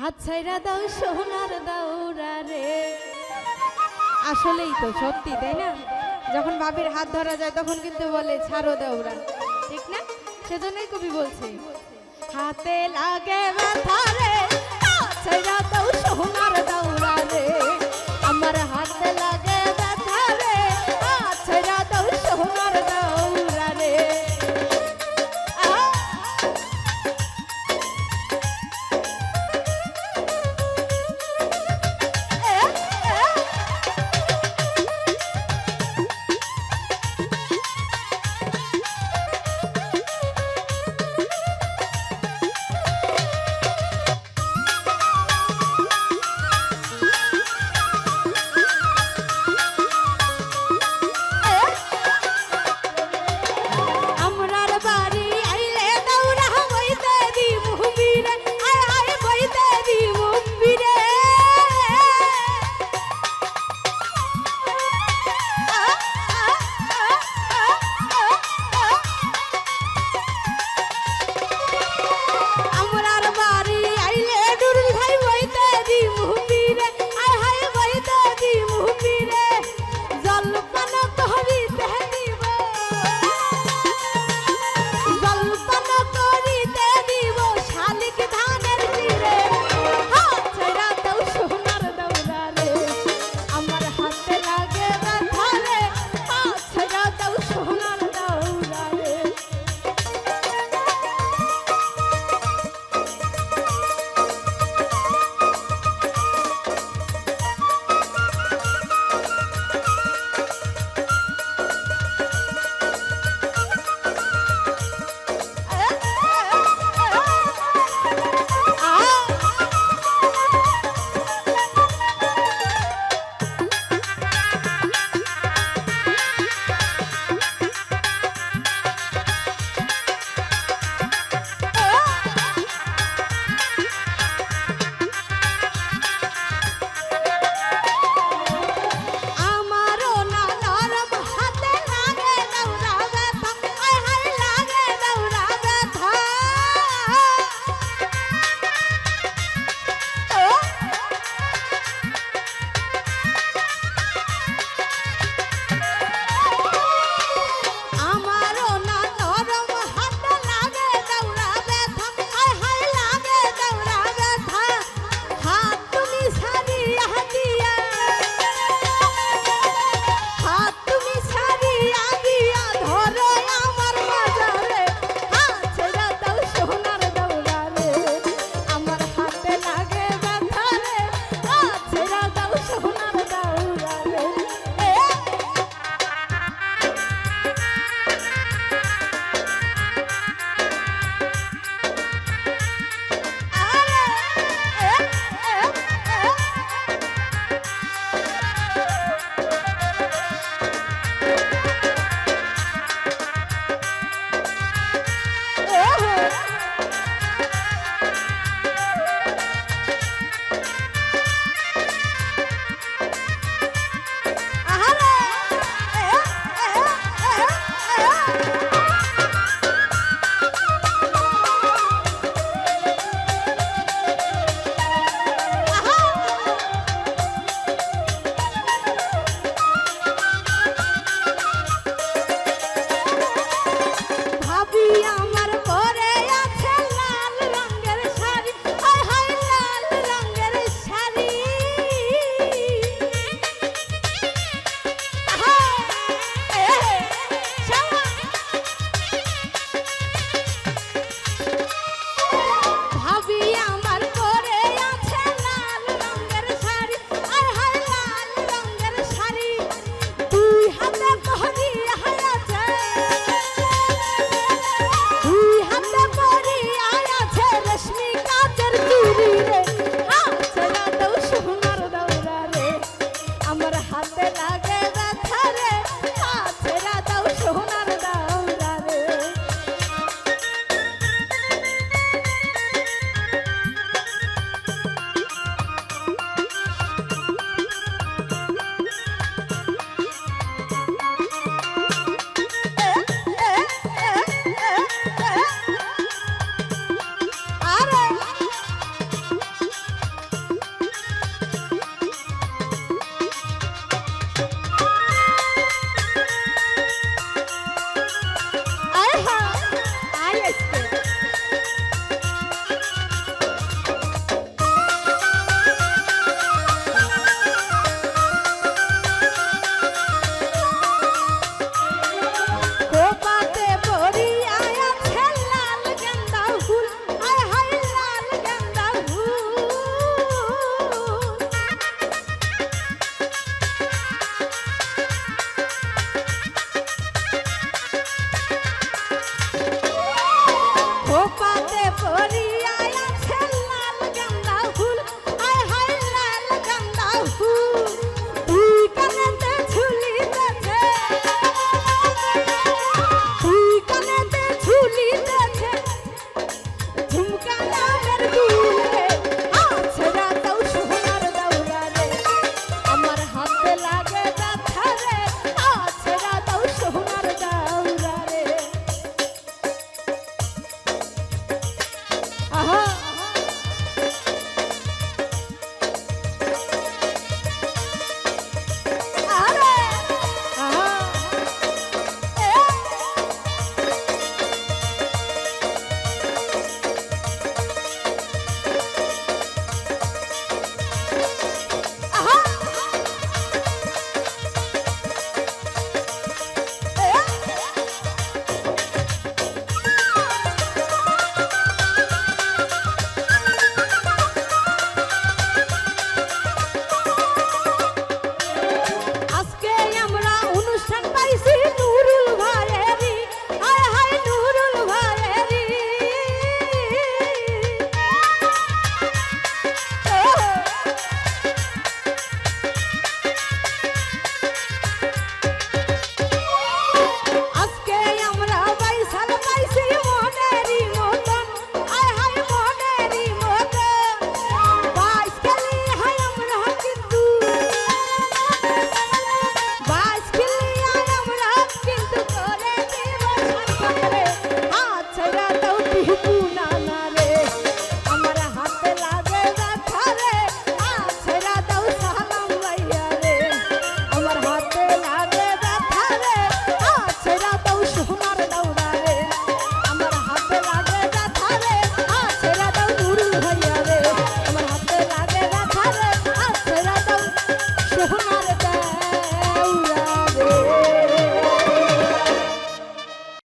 হাত ছাইরা দাও, সোনার দাওরা রে। আসলেই তো সত্যি, তাই না? যখন বাবির হাত ধরা যায়, তখন কিন্তু বলে, ছাড়ো দাওরা। ঠিক না? সেজন্যই কবি বলছে, হাতে লাগে মাথা